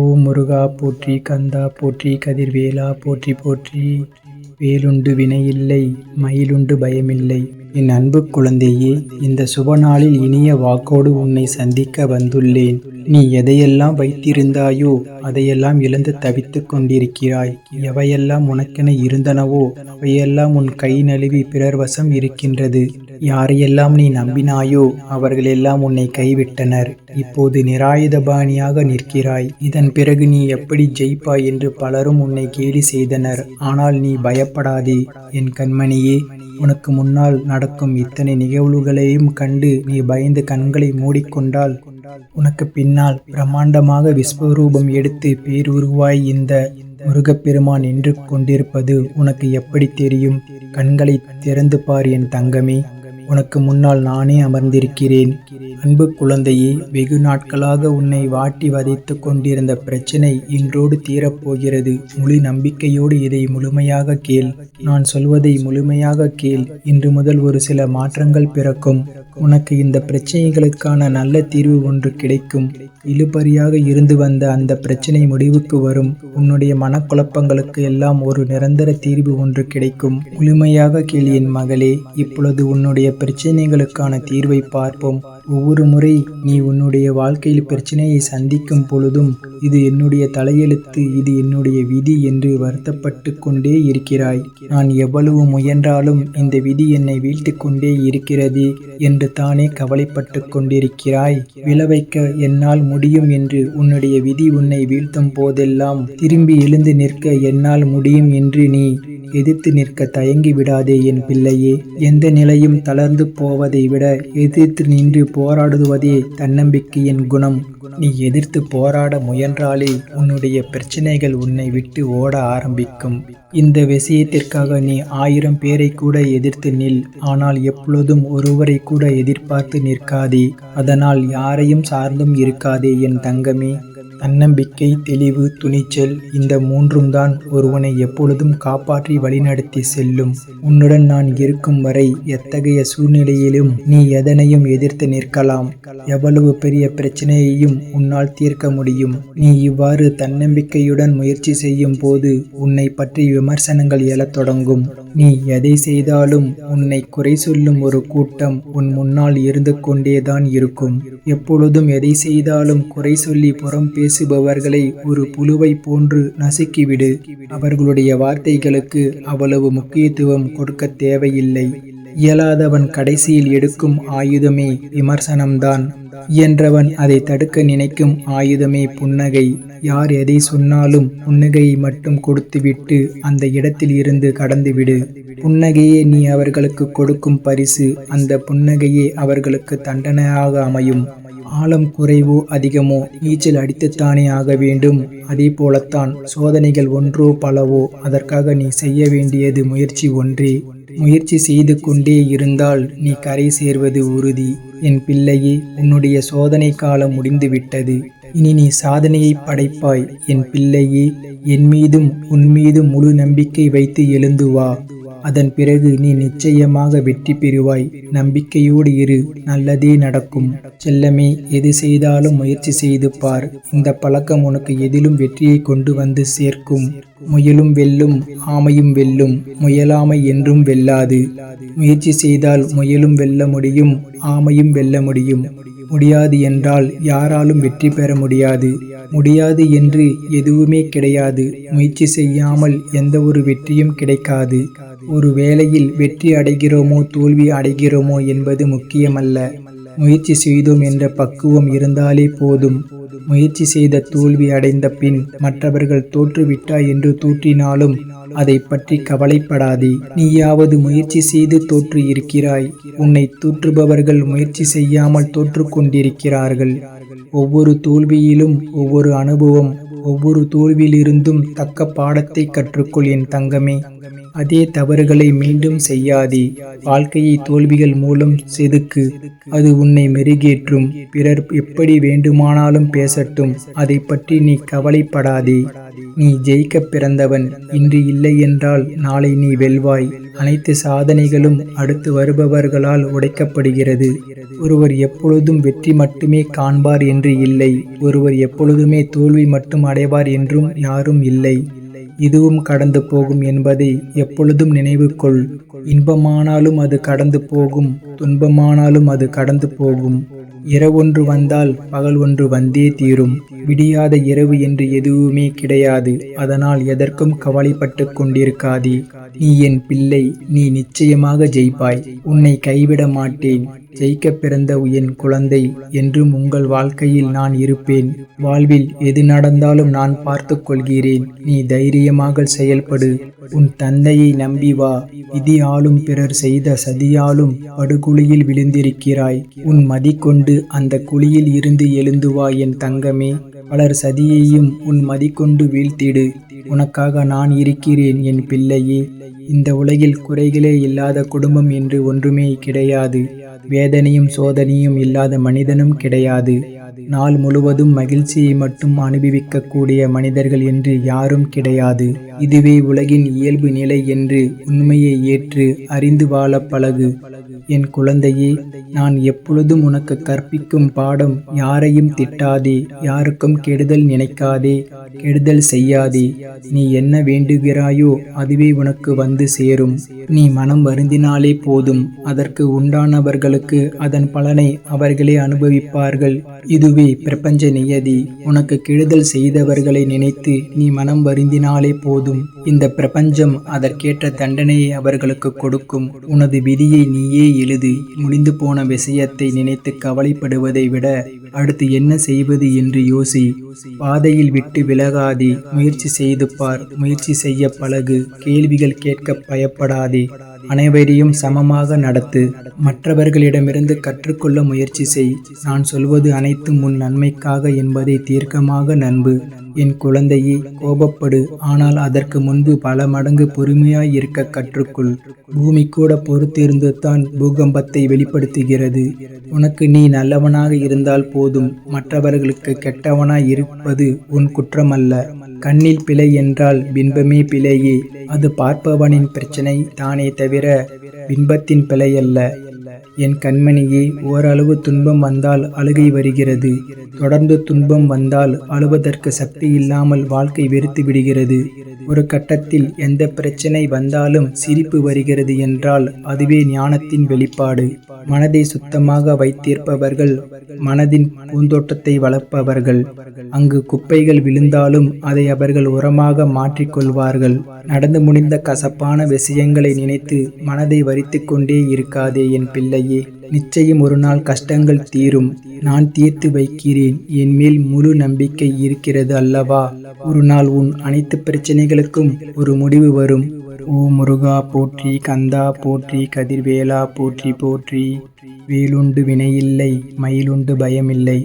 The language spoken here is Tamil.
ஓம் முருகா போற்றி கந்தா போற்றி கதிர்வேலா போற்றி போற்றி. வேலுண்டு வினையில்லை மயிலுண்டு பயமில்லை. என் அன்பு குழந்தையே இந்த சுபநாளில் இனிய வாக்கோடு உன்னை சந்திக்க வந்துள்ளேன். நீ எதையெல்லாம் வைத்திருந்தாயோ அதையெல்லாம் இழந்து தவித்துக் கொண்டிருக்கிறாய். எவையெல்லாம் உனக்கென இருந்தனவோ அவையெல்லாம் உன் கை நழுவி பிறர் வசம் இருக்கின்றது. யாரையெல்லாம் நீ நம்பினாயோ அவர்களெல்லாம் உன்னை கைவிட்டனர். இப்போது நிராயுதபாணியாக நிற்கிறாய். இதன் பிறகு நீ எப்படி ஜெயிப்பாய் என்று பலரும் உன்னை கேலி செய்தனர். ஆனால் நீ பயப்படாதே. என் கண்மணியே உனக்கு முன்னால் நடக்கும் இத்தனை நிகழ்வுகளையும் கண்டு நீ பயந்து கண்களை மூடிக்கொண்டால் உனக்கு பின்னால் பிரம்மாண்டமாக விஸ்வரூபம் எடுத்து பேருருவாய். இந்த முருகப்பெருமான் நின்று கொண்டிருப்பது உனக்கு எப்படி தெரியும்? கண்களை திறந்து பார் என் தங்கமே. உனக்கு முன்னால் நானே அமர்ந்திருக்கிறேன். அன்பு குழந்தையே வெகு நாட்களாக உன்னை வாட்டி வதைத்து கொண்டிருந்த பிரச்சனை இன்றோடு தீரப்போகிறது முழு நம்பிக்கையோடு இதை முழுமையாக கேள். நான் சொல்வதை முழுமையாக கேள். இன்று முதல் ஒரு சில மாற்றங்கள் பிறக்கும். உனக்கு இந்த பிரச்சனைகளுக்கான நல்ல தீர்வு ஒன்று கிடைக்கும். இழுபறியாக இருந்து வந்த அந்த பிரச்சனை முடிவுக்கு வரும். உன்னுடைய மனக்குழப்பங்களுக்கு எல்லாம் ஒரு நிரந்தர தீர்வு ஒன்று கிடைக்கும். முழுமையாக கேள் என் மகளே இப்பொழுது உன்னுடைய பிரச்சனைகளுக்கான தீர்வை பார்ப்போம். ஒவ்வொரு முறை நீ உன்னுடைய வாழ்க்கையில் பிரச்சனையை சந்திக்கும் பொழுதும் இது என்னுடைய தலையெழுத்து இது என்னுடைய விதி என்று வருத்தப்பட்டு கொண்டே இருக்கிறாய். நான் எவ்வளவு முயன்றாலும் இந்த விதி என்னை வீழ்த்து கொண்டே இருக்கிறது என்று தானே கவலைப்பட்டு கொண்டிருக்கிறாய். விளைவைக்க என்னால் முடியும் என்று உன்னுடைய விதி உன்னை வீழ்த்தும் போதெல்லாம் திரும்பி எழுந்து நிற்க என்னால் முடியும் என்று நீ எதிர்த்து நிற்க தயங்கி விடாதே என் பிள்ளையே. எந்த நிலையும் தளர்ந்து போவதை விட எதிர்த்து நின்று போராடுவதே தன்னம்பிக்கையின் குணம். நீ எதிர்த்து போராட முயன்றாலே உன்னுடைய பிரச்சனைகள் உன்னை விட்டு ஓட ஆரம்பிக்கும். இந்த விஷயத்திற்காக நீ ஆயிரம் பேரை கூட எதிர்த்து நில். ஆனால் எப்பொழுதும் ஒருவரை கூட எதிர்பார்த்து நிற்காதே. அதனால் யாரையும் சார்ந்தும் இருக்காதே என் தங்கமே. தன்னம்பிக்கை தெளிவு துணிச்சல் இந்த மூன்றும் தான் ஒருவனை எப்பொழுதும் காப்பாற்றி வழிநடத்தி செல்லும். உன்னுடன் நான் இருக்கும் வரை எத்தகைய சூழ்நிலையிலும் நீ எதனையும் எதிர்த்து நிற்கலாம். எவ்வளவு பெரிய பிரச்சனையையும் உன்னால் தீர்க்க முடியும். நீ இவ்வாறு தன்னம்பிக்கையுடன் முயற்சி செய்யும் போது உன்னை பற்றி விமர்சனங்கள் எழத் தொடங்கும். நீ எதை செய்தாலும் உன்னை குறை சொல்லும் ஒரு கூட்டம் உன் முன்னால் இருந்து கொண்டேதான் இருக்கும். எப்பொழுதும் எதை செய்தாலும் குறை சொல்லி புறம் பேசுபவர்களை ஒரு புழுவை போன்று நசுக்கிவிடு. அவர்களுடைய வார்த்தைகளுக்கு அவ்வளவு முக்கியத்துவம் கொடுக்க தேவையில்லை. இயலாதவன் கடைசியில் எடுக்கும் ஆயுதமே விமர்சனம்தான். இயன்றவன் அதை தடுக்க நினைக்கும் ஆயுதமே புன்னகை. யார் எதை சொன்னாலும் புன்னகையை மட்டும் கொடுத்துவிட்டு அந்த இடத்தில் இருந்து கடந்துவிடு. புன்னகையே நீ அவர்களுக்கு கொடுக்கும் பரிசு. அந்த புன்னகையே அவர்களுக்கு தண்டனையாக அமையும். ஆழம் குறைவோ அதிகமோ நீச்சல் அடித்துத்தானே ஆக வேண்டும். அதே போலத்தான் சோதனைகள் ஒன்றோ பலவோ அதற்காக நீ செய்ய வேண்டியது முயற்சி ஒன்றே. முயற்சி செய்து கொண்டே இருந்தால் நீ கரை சேர்வது உறுதி. என் பிள்ளையே உன்னுடைய சோதனை காலம் முடிந்துவிட்டது. இனி நீ சாதனையை படைப்பாய். என் பிள்ளையே என் மீதும் உன் மீதும் முழு நம்பிக்கை வைத்து எழுந்து வா. அதன் பிறகு நீ நிச்சயமாக வெற்றி பெறுவாய். நம்பிக்கையோடு இரு நல்லதே நடக்கும். செல்லமே எது செய்தாலும் முயற்சி செய்து பார். இந்த பழக்கம் உனக்கு எதிலும் வெற்றியை கொண்டு வந்து சேர்க்கும். முயலும் வெல்லும் ஆமையும் வெல்லும். முயலாமை என்றும் வெல்லாது. முயற்சி செய்தால் முயலும் வெல்ல முடியும் ஆமையும் வெல்ல முடியும். முடியாது என்றால் யாராலும் வெற்றி பெற முடியாது. முடியாது என்று எதுவுமே கிடையாது. முயற்சி செய்யாமல் எந்த ஒரு வெற்றியும் கிடைக்காது. ஒரு வேளையில் வெற்றி அடைகிறோமோ தோல்வி அடைகிறோமோ என்பது முக்கியமல்ல. முயற்சி செய்தோம் என்ற பக்குவம் இருந்தாலே போதும். முயற்சி செய்த தோல்வி அடைந்த பின் மற்றவர்கள் தோற்றுவிட்டாய் என்று தூற்றினாலும் அதை பற்றி கவலைப்படாதே. நீயாவது முயற்சி செய்து தோற்று இருக்கிறாய். உன்னை தூற்றுபவர்கள் முயற்சி செய்யாமல் தோற்று கொண்டிருக்கிறார்கள். ஒவ்வொரு தோல்வியிலும் ஒவ்வொரு அனுபவம் ஒவ்வொரு தோல்வியிலிருந்தும் தக்க பாடத்தை கற்றுக்கொள் என் தங்கமே. அதே தவறுகளை மீண்டும் செய்யாதே. வாழ்க்கையை தோல்விகள் மூலம் செதுக்கு. அது உன்னை மெருகேற்றும். பிறர் எப்படி வேண்டுமானாலும் பேசட்டும். அதை பற்றி நீ கவலைப்படாதே. நீ ஜெயிக்க பிறந்தவன். இன்று இல்லை என்றால் நாளை நீ வெல்வாய். அனைத்து சாதனைகளும் அடுத்து வருபவர்களால் உடைக்கப்படுகிறது. ஒருவர் எப்பொழுதும் வெற்றி மட்டுமே காண்பார் என்று இல்லை. ஒருவர் எப்பொழுதுமே தோல்வி மட்டும் அடைவார் என்றும் யாரும் இல்லை. இதுவும் கடந்து போகும் என்பதை எப்பொழுதும் நினைவு கொள் இன்பமானாலும் அது கடந்து போகும் துன்பமானாலும் அது கடந்து போகும். இரவொன்று வந்தால் பகல் ஒன்று வந்தே தீரும். விடியாத இரவு என்று எதுவுமே கிடையாது. அதனால் எதற்கும் கவலைப்பட்டு கொண்டிருக்காதே. நீ என் பிள்ளை நீ நிச்சயமாக ஜெயிப்பாய். உன்னை கைவிட மாட்டேன். ஜெயிக்க பிறந்த என் குழந்தை என்றும் உங்கள் வாழ்க்கையில் நான் இருப்பேன். வாழ்வில் எது நடந்தாலும் நான் பார்த்து கொள்கிறேன். நீ தைரியமாக செயல்படு. உன் தந்தையை நம்பி வா. விதி ஆளும் பிறர் செய்த சதியாலும் படுகுழியில் விழுந்திருக்கிறாய். உன் மதி கொண்டு அந்த குழியில் இருந்து எழுந்து வா என் தங்கமே. பலர் சதியையும் உன் மதிக்கொண்டு வீழ்த்திடு. உனக்காக நான் இருக்கிறேன் என் பிள்ளையே. இந்த உலகில் குறைகளே இல்லாத குடும்பம் என்று ஒன்றுமே கிடையாது. வேதனையும் சோதனையும் இல்லாத மனிதனும் கிடையாது. நாள் முழுவதும் மகிழ்ச்சியை மட்டும் அனுபவிக்கக்கூடிய மனிதர்கள் என்று யாரும் கிடையாது. இதுவே உலகின் இயல்பு நிலை என்று உண்மையை ஏற்று அறிந்து வாழ பழகு. என் குழந்தையே நான் எப்பொழுதும் உனக்கு கற்பிக்கும் பாடம் யாரையும் திட்டாதே யாருக்கும் கெடுதல் நினைக்காதே கெடுதல் செய்யாதே. நீ என்ன வேண்டுகிறாயோ அதுவே உனக்கு வந்து சேரும். நீ மனம் வருந்தினாலே போதும் அதற்கு உண்டானவர்களுக்கு அதன் பலனை அவர்களே அனுபவிப்பார்கள். இதுவே பிரபஞ்ச நியதி. உனக்கு கெடுதல் செய்தவர்களை நினைத்து நீ மனம் வருந்தினாலே போதும். இந்த பிரபஞ்சம் அதற்கேற்ற தண்டனையை அவர்களுக்கு கொடுக்கும். உனது விதியை நீயே எழுதி. முடிந்து போன விஷயத்தை நினைத்து கவலைப்படுவதை விட அடுத்து என்ன செய்வது என்று யோசி. பாதையில் விட்டு விலகாதே. முயற்சி செய்து பார். முயற்சி செய்ய பழகு. கேள்விகள் கேட்க பயப்படாதே. அனைவரையும் சமமாக நடத்து மற்றவர்களிடமிருந்து கற்றுக்கொள்ள முயற்சி செய். நான் சொல்வது அனைத்தும் உன் நன்மைக்காக என்பதை தீர்க்கமாக நண்பு என் குழந்தையே கோபப்படு. ஆனால் அதற்கு முன்பு பல மடங்கு பொறுமையாய் இருக்க கற்றுக்கொள். பூமி கூட பொறுத்திருந்து தான் பூகம்பத்தை வெளிப்படுத்துகிறது. உனக்கு நீ நல்லவனாக இருந்தால் போதும். மற்றவர்களுக்கு கெட்டவனாய் இருப்பது உன் குற்றமல்ல. கண்ணில் பிழை என்றால் பின்பமே பிழையே. அது பார்ப்பவனின் பிரச்சனை தானே தவிர பின்பத்தின் பிழை அல்ல என் கண்மணியே ஓரளவு துன்பம் வந்தால் அழுகை வருகிறது. தொடர்ந்து துன்பம் வந்தால் அழுவதற்கு சக்தி இல்லாமல் வாழ்க்கை வெறுத்து விடுகிறது. ஒரு கட்டத்தில் எந்த பிரச்சனை வந்தாலும் சிரிப்பு வருகிறது என்றால் அதுவே ஞானத்தின் வெளிப்பாடு. மனதை சுத்தமாக வைத்திருப்பவர்கள் மனதின் பூந்தோட்டத்தை வளர்ப்பவர்கள். அங்கு குப்பைகள் விழுந்தாலும் அதை அவர்கள் உரமாக மாற்றிக்கொள்வார்கள். நடந்து முடிந்த கசப்பான விஷயங்களை நினைத்து மனதை வரித்து கொண்டே இருக்காதே என் பிள்ளையே. நிச்சயம் ஒரு நாள் கஷ்டங்கள் தீரும். நான் தீர்த்து வைக்கிறேன். என் மேல் முழு நம்பிக்கை இருக்கிறது அல்லவா? ஒரு நாள் உன் அனைத்து பிரச்சனைகளுக்கும் ஒரு முடிவு வரும். ஓ முருகா போற்றி கந்தா போற்றி கதிர்வேலா போற்றி போற்றி. வேலுண்டு வினையில்லை மயிலுண்டு பயமில்லை.